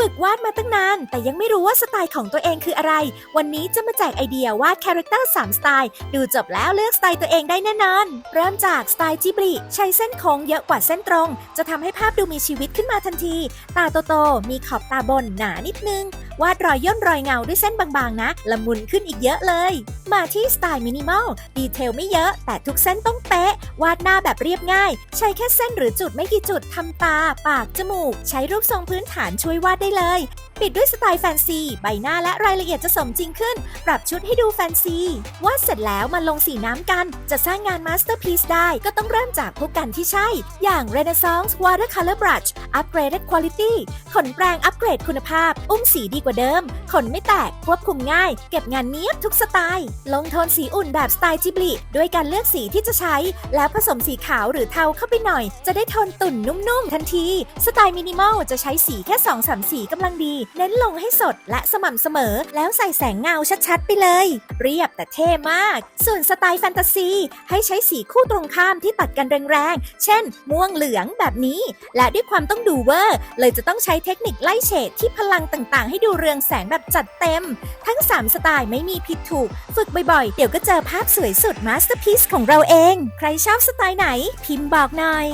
ฝึกวาดมาตั้งนาน แต่ยังไม่รู้ว่าสไตล์ของตัวเองคืออะไร วันนี้จะมาแจกไอเดียวาดคาแรคเตอร์3สไตล์ ดูจบแล้วเลือกสไตล์ตัวเองได้แน่นอน เริ่มจากสไตล์จิบลิใช้เส้นโค้งเยอะกว่าเส้นตรง จะทำให้ภาพดูมีชีวิตขึ้นมาทันที ตาโตๆมีขอบตาบนหนานิดนึง วาดรอยย่นรอยเงาด้วยเส้นบางๆ นะ ละมุนขึ้นอีกเยอะเลย มาที่สไตล์มินิมอล ดีเทลไม่เยอะ แต่ทุกเส้นต้องเป๊ะ วาดหน้าแบบเรียบง่าย ใช้แค่เส้นหรือจุดไม่กี่จุดทำตา ปาก จมูก ใช้รูปทรงพื้นฐานช่วยวาดได้เลย ปิดด้วยสไตล์แฟนซี ใบหน้าและรายละเอียดจะสมจริงขึ้น ปรับชุดให้ดูแฟนซีวาดเสร็จแล้วมาลงสีน้ำกัน จะสร้างงานมาสเตอร์พีซได้ก็ต้องเริ่มจากผู้กันที่ใช่ อย่าง Renaissance Watercolor Brush Upgraded Quality ขนแปรงอัปเกรดคุณภาพ อุ้มสีดีกว่าเดิม ขนไม่แตกควบคุมง่าย เก็บงานเนี้ยบทุกสไตล์ ลงโทนสีอุ่นแบบสไตล์จิบลิด้วยการเลือกสีที่จะใช้ แล้วผสมสีขาวหรือเทาเข้าไปหน่อย จะได้โทนตุ่นนุ่มๆทันที สไตล์มินิมอลจะใช้สีแค่2-3สามสีกำลังดีเน้นลงให้สดและสม่ำเสมอ แล้วใส่แสงเงาชัดๆ ไปเลย เรียบแต่เท่มาก ส่วนสไตล์แฟนตาซี ให้ใช้สีคู่ตรงข้ามที่ตัดกันแรงๆ เช่น ม่วงเหลืองแบบนี้ และด้วยความต้องดูเวอร์ เลยจะต้องใช้เทคนิคไล่เฉดที่พลังต่างๆ ให้ดูเรืองแสงแบบจัดเต็ม ทั้ง 3 สไตล์ไม่มีผิดถูก ฝึกบ่อยๆ เดี๋ยวก็เจอภาพสวยสุดมาสเตอร์พีซของเราเอง ใครชอบสไตล์ไหน พิมพ์บอกหน่อย